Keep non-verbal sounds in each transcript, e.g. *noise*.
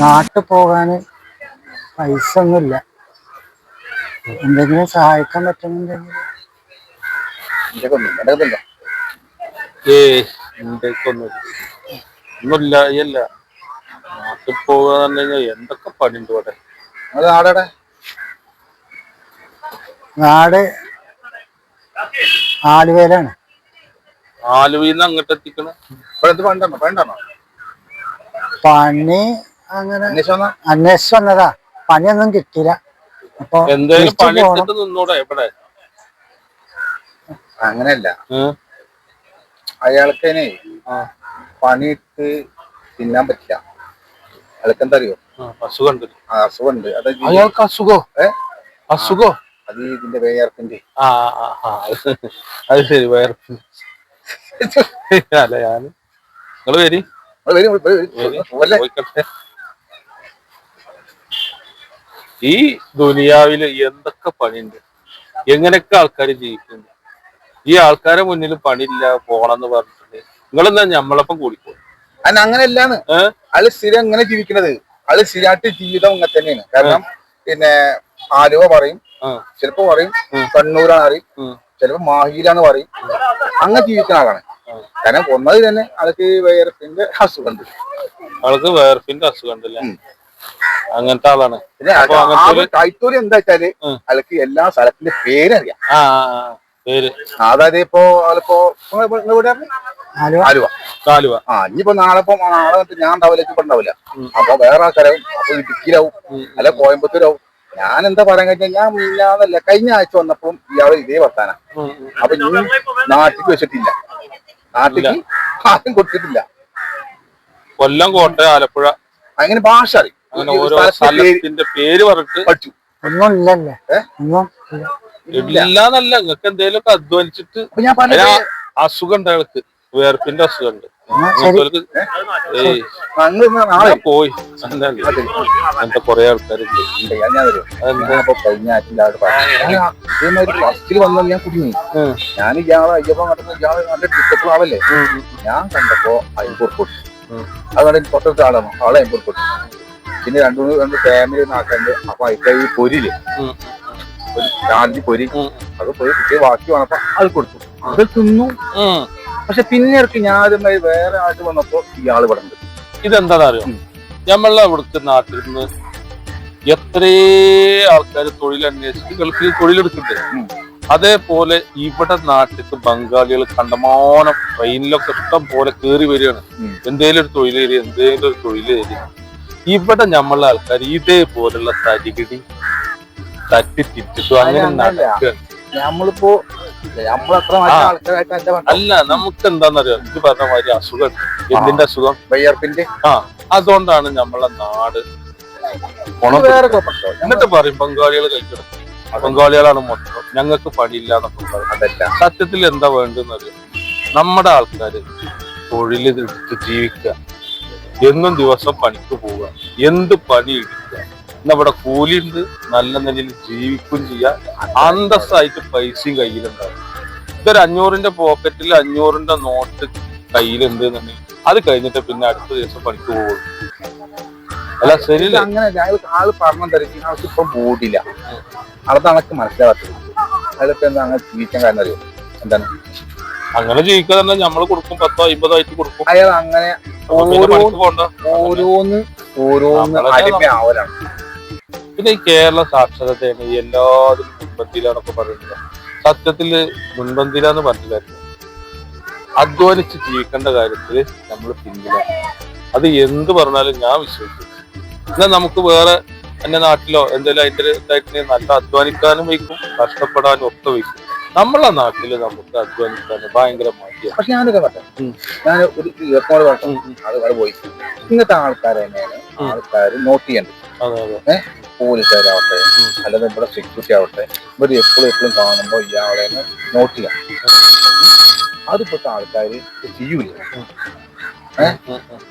നാട്ടിൽ പോകാൻ പൈസ ഒന്നുമില്ല എന്തെങ്കിലും സഹായിക്കാൻ പറ്റുന്നുണ്ടെങ്കിൽ. ഒന്നുമില്ല ഇല്ല നാട്ടിൽ പറഞ്ഞു എന്തൊക്കെ പണിയുണ്ട് ഇവിടെ? നാടടെ നാട് ആലുവയിലാണ്. ആലുവയിൽ നിന്ന് അങ്ങോട്ട് എത്തിക്കണ. പണി അങ്ങനെ അന്വേഷിച്ചു വന്നതാ പണിയൊന്നും കിട്ടില്ല അപ്പൊ അങ്ങനല്ല അയാൾക്കനെ പണിയിട്ട് തിന്നാൻ പറ്റില്ല. അയാൾക്ക് എന്താ അറിയോ അസുഖമുണ്ട് അയാൾക്ക് അസുഖോ? ഏ? അസുഖോ? അത് ഇതിന്റെ വേർപ്പിന്റെ ആ ആ, ആ അത് ശരി വേർപ്പ് *laughs* അല്ല ഞാൻ. നിങ്ങൾ വരി അത് വരും, വരും, വരി വരും. പോവല്ലേ? പോയിക്കട്ടെ ഈ ദുനിയാവിൽ എന്തൊക്കെ പണിയുണ്ട്? എങ്ങനെയൊക്കെ ആൾക്കാർ ജീവിക്കുന്നു ഈ ആൾക്കാരെ മുന്നിൽ പണിയില്ല പോണെന്ന് പറഞ്ഞിട്ടുണ്ട്. നിങ്ങളെന്താ ഞമ്മളൊപ്പം കൂടിപ്പോയി? അല്ല അങ്ങനെയല്ലാണ്. അത് സ്ഥിരം എങ്ങനെ ജീവിക്കണത്? അത് സ്ഥിരമായിട്ട് ജീവിതം ഇങ്ങനെ തന്നെയാണ്. കാരണം പിന്നെ ആലുവ പറയും ചിലപ്പോ പറയും കണ്ണൂരാണ് അറിയും. ചിലപ്പോ മാഹിയിലാന്ന് പറയും. അങ്ങനെ ജീവിക്കുന്ന ആളാണ്. കാരണം ഒന്നത് തന്നെ ആൾക്ക് വയറപ്പിന്റെ അസുഖമുണ്ട്. ആൾക്ക് വയർപ്പിന്റെ അസുഖം ഉണ്ടല്ലേ അങ്ങനത്തെ ആളാണ്. കൈത്തൂരി എന്താ വെച്ചാൽ അയാൾക്ക് എല്ലാ സ്ഥലത്തിന്റെ പേരറിയാം. പേര്. അതായത് ഇപ്പോ അതിപ്പോ? ആലുവ. ആലുവ. ആ ഇനിയിപ്പോ നാളെ ഇപ്പൊ നാളെ ഞാൻ ഉണ്ടാവില്ല ഇപ്പൊ ഉണ്ടാവില്ല. അപ്പൊ വേറെ ആൾക്കാരാവും. അപ്പൊ ഇടുക്കിയിലാവും. അല്ല കോയമ്പത്തൂരാവും. ഞാൻ എന്താ പറയാൻ കഴിഞ്ഞാൽ ഞാൻ ഇല്ലാന്നല്ല കഴിഞ്ഞ ആഴ്ച വന്നപ്പം ഇയാൾ ഇതേ വർത്താന. അപ്പൊ ഇനി നാട്ടിക്ക് വെച്ചിട്ടില്ല. നാട്ടിക്ക് ആരും കൊടുത്തിട്ടില്ല. കൊല്ലം കോട്ടയം ആലപ്പുഴ. അങ്ങനെ ഭാഷ അറിയും. അങ്ങനെ ഓരോ സ്ഥലത്തിന്റെ പേര് പറഞ്ഞിട്ട് പഠിച്ചു ഒന്നും ഇല്ലല്ലേ ഒന്നും ഇല്ലാന്നല്ല നിങ്ങൾക്ക് എന്തെങ്കിലുമൊക്കെ അധ്വാനിച്ചിട്ട് അസുഖം ഉണ്ട് അയാൾക്ക്. വേർപ്പിന്റെ അസുഖം ഉണ്ട് പോയി. അങ്ങനത്തെ കൊറേ ആൾക്കാരുണ്ട്. ഞാൻ ഞാൻ ഫസ്റ്റിൽ കുടുങ്ങി. ഇയാളെ അയ്യപ്പ നടക്കുന്ന ഇയാൾ നല്ല ടിക്കറ്റ് ആളല്ലേ? ഞാൻ കണ്ടപ്പോ അയ്യപ്പൂർ പൊട്ടി. അതുകൊണ്ട് തൊട്ടടുത്ത ആളാണ്. ആളെ അയ്യപ്പൂർ കൊടുത്തു പിന്നെ രണ്ടു മൂന്ന് രണ്ട് ഫാമിലി നാക്കണ്ട് അപ്പൊ അതിന്റെ ഈ പൊരി ഒരു പൊരി. അത് പൊരി കുട്ടിയെ ബാക്കി വന്നപ്പോ അത് കൊടുത്തു അത് തിന്നു. പക്ഷെ പിന്നെ ഇടയ്ക്ക് ഞാൻ അതുമായി വേറെ ആയിട്ട് വന്നപ്പോ ഇയാൾ ഇവിടെ ഉണ്ട്. ഇതെന്താണെന്ന് അറിയോ നമ്മളെ അവിടുത്തെ നാട്ടിൽ നിന്ന് എത്രേ ആൾക്കാർ തൊഴിൽ അന്വേഷിച്ച് ഗൾഫിൽ തൊഴിലെടുക്കുന്നുണ്ട്. അതേപോലെ ഇവിടെ നാട്ടിൽ ബംഗാളികൾ കണ്ടമാനം ട്രെയിനിലൊക്കെ ഇഷ്ടം പോലെ കയറി വരികയാണ്. എന്തേലും ഒരു തൊഴിലേരി എന്തേലും ഒരു തൊഴിൽ ഏരിയ ഇവിടെ നമ്മളെ ആൾക്കാർ ഇതേപോലുള്ള തരികിടി തട്ടി തിരിച്ചു അങ്ങനെ. നടക്കുകയാണ് നമ്മളിപ്പോ നമ്മളത്ര. ആൾക്കാരായിട്ട് അല്ല നമുക്ക് എന്താണെന്നറിയോ ഇത് പറഞ്ഞ മാതിരി അസുഖം എന്തിന്റെ അസുഖം? വയ്യർപ്പിന്റെ ആ അതുകൊണ്ടാണ് നമ്മളെ നാട്? എന്നിട്ട് പറയും ബംഗാളികൾ കഴിക്കണം ബംഗാളികളാണ് മൊത്തം. ഞങ്ങൾക്ക് പണിയില്ല എന്നൊക്കെ പറയും. അതല്ല. സത്യത്തിൽ എന്താ വേണ്ടെന്നറിയാം നമ്മുടെ ആൾക്കാര് തൊഴിൽ എടുത്ത് ജീവിക്കുക. എന്നും ദിവസം പണിക്ക് പോവുക. എന്ത് പണി എടുക്കുക. ഇന്നവിടെ കൂലിയുണ്ട്. നല്ല നിലയിൽ ജീവിക്കും ചെയ്യാം. അന്തസ്സായിട്ട് പൈസയും കയ്യിലുണ്ടാവും. ഇതൊരു അഞ്ഞൂറിന്റെ പോക്കറ്റിൽ അഞ്ഞൂറിന്റെ നോട്ട് കയ്യിലുണ്ട് എന്നുണ്ടെങ്കിൽ അത് കഴിഞ്ഞിട്ട് പിന്നെ അടുത്ത ദിവസം പണിക്ക് പോകും. അല്ല ശരി അങ്ങനെ ആൾ ആൾ പറഞ്ഞു തരും ആൾക്ക് ഇപ്പൊ മൂടില്ല അതൊക്കെ അനക്ക് മനസ്സിലാവാത്തത്. അതിലിപ്പോ എന്താ അങ്ങനെ ജീവിക്കാൻ കാരണം അറിയോ? എന്താണ്? അങ്ങനെ ജീവിക്കാൻ തന്നെ നമ്മൾ കൊടുക്കും? പത്തോ അമ്പതോ ആയിട്ട് കൊടുക്കും. അയാൾ അങ്ങനെ ഓരോന്ന് ഓരോന്ന് നമ്മളെ പിന്നെ ഈ കേരള സാക്ഷരതയാണ് ഈ എല്ലാത്തിനും മുൻപന്തിയിലാണൊക്കെ പറയുന്നത്. സത്യത്തിൽ മുൻപന്തിയിലാന്ന് പറഞ്ഞില്ലായിരുന്നു. അധ്വാനിച്ച് ജീവിക്കേണ്ട കാര്യത്തിൽ നമ്മൾ പിന്നിലാണ്. അത് എന്ത് പറഞ്ഞാലും ഞാൻ വിശ്വസിക്കും. എന്നാൽ നമുക്ക് വേറെ എന്റെ നാട്ടിലോ എന്തെങ്കിലും അതിന്റെ ഇതായിട്ട് നല്ല അധ്വാനിക്കാനും വയ്ക്കും കഷ്ടപ്പെടാനും ഒക്കെ വയ്ക്കും. നമ്മളെ നാട്ടിൽ നമുക്ക് അധ്വാനിക്കാൻ ഭയങ്കര മടിയാണ് പക്ഷെ ഞാനൊക്കെ പറഞ്ഞു ഉം. ഞാൻ ഒരു ഇയർഫോൺ പറഞ്ഞു ഉം. വരെ പോയി. ഇങ്ങനത്തെ ആൾക്കാരെ തന്നെയാണ്. ആൾക്കാർ നോട്ട് ചെയ്യേണ്ടത്. അതെ അതെ. പോലീസുകാരാവട്ടെ അല്ലെങ്കിൽ ഇവിടെ സെക്യൂരിറ്റി ആവട്ടെ ഇവർ എപ്പോഴും എപ്പോഴും കാണുമ്പോൾ ഇയാളെ നോട്ട് ചെയ്യാം. അതിപ്പോഴത്തെ ആൾക്കാർ ചെയ്യൂല. ഉം, ഉം.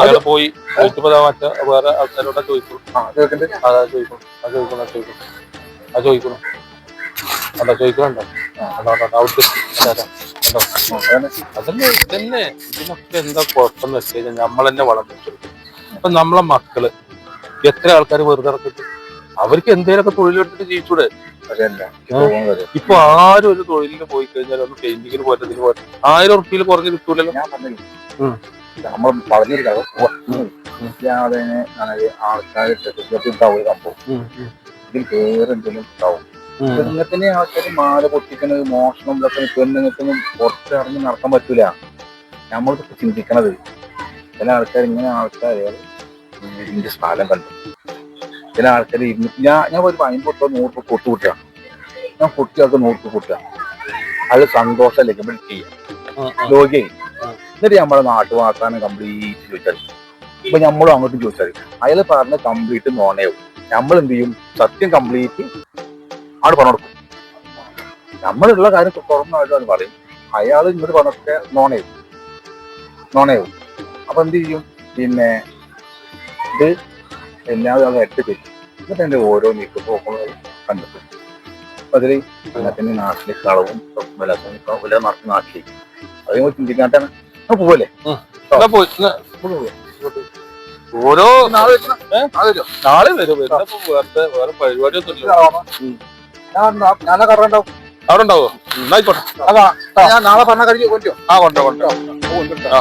അയാൾ പോയി. ചോദിച്ചപ്പോ ദാ മറ്റേ വേറെ ആൾക്കാരോടെ ചോദിക്കും. ആ കേൾക്കണ്ടേ? അതാ ചോദിക്കണം അത് ചോദിക്കണം ആ ചോദിക്കണം അത് ചോദിക്കണം അല്ല ചോദിക്കണുണ്ടോ? ഔട്ട് അതാണ്. അതന്നെ ഇതന്നെ ഇതിനൊക്കെ എന്താ കുഴപ്പമെന്ന് വെച്ച് കഴിഞ്ഞാൽ നമ്മൾ തന്നെ വളർന്നിട്ടുണ്ട് അപ്പൊ നമ്മളെ മക്കൾ എത്ര ആൾക്കാർ വെറുതെ ഇറക്കിട്ട് അവർക്ക് എന്തെങ്കിലുമൊക്കെ തൊഴിലെടുത്തിട്ട് ജീവിച്ചൂടെ? ഇപ്പൊ ആരും ഒരു തൊഴിലിന് പോയി കഴിഞ്ഞാൽ ഒന്ന് പെയിന്റിങ്ങിന് പോയിട്ട് ഇതിന് പോയിട്ട് ആയിരം ഉറുപ്പിയിൽ കുറഞ്ഞ് കിട്ടൂലല്ലോ. നമ്മൾ പറഞ്ഞിരിക്കാതെ ആൾക്കാർ ഇതിൽ വേറെ എന്തെങ്കിലും ഉണ്ടാവും. ഇങ്ങനെ തന്നെ ആൾക്കാർ മാല പൊട്ടിക്കണത് മോഷണം ഇതൊക്കെ പെണ്ണുങ്ങൾക്കൊന്നും പുറത്തിറങ്ങി നടക്കാൻ പറ്റൂല. നമ്മളിതൊക്കെ ചിന്തിക്കണത് ചില ആൾക്കാർ ഇങ്ങനെ ആൾക്കാരെ ഇതിന്റെ സ്ഥലം കണ്ടു. ചില ആൾക്കാർ ഇരുന്ന് ഞാൻ ഞാൻ ഒരു നൂറ് രൂപ കൊട്ടു കൂട്ടുക ഞാൻ കുട്ടികൾക്ക് നൂറ് രൂപ കൂട്ടുക അത് സന്തോഷം ലെഗബിൾ ചെയ്യാം. ലോകേ എന്നിട്ട് നമ്മളെ നാട്ടുവാക്കാനും കംപ്ലീറ്റ് ചോദിച്ചാൽ ഇപ്പൊ നമ്മളും അങ്ങോട്ടും ചോദിച്ചാൽ അയാൾ പറഞ്ഞ കംപ്ലീറ്റ് നോണയാവും. നമ്മൾ എന്ത് ചെയ്യും? സത്യം കംപ്ലീറ്റ് ആണ് പറഞ്ഞു കൊടുക്കും. നമ്മളുള്ള കാര്യം തുറന്നായിട്ട് പറയും. അയാൾ ഇങ്ങോട്ട് പറഞ്ഞൊക്കെ നോണയാവും നോണയാവും അപ്പൊ എന്ത് ചെയ്യും? പിന്നെ ഇത് എല്ലാവരും അത് എട്ട് തെറ്റി എന്നിട്ട് എന്റെ ഓരോ നീക്കുപോക്കുകളും കണ്ടെത്തും. അപ്പൊ അതിൽ എല്ലാത്തിന്റെ നാട്ടിലെ കളവും വില വില നടത്തുന്ന നാട്ടിലേക്ക് അത് നമ്മൾ ചിന്തിക്കാട്ടാണ് എന്നാ പോയി. ഓരോ നാളെ നാളെ വരും? വേറെ പരിപാടിയൊന്നും ഇല്ല ഞാൻ കറണ്ടാവും അവിടെ ഉണ്ടാവോ? എന്നായിക്കോട്ടെ ഞാൻ നാളെ പറഞ്ഞ കഴിഞ്ഞ് കൊണ്ടോ ആ കൊണ്ടോ കൊണ്ടോ കൊണ്ടിട്ടാ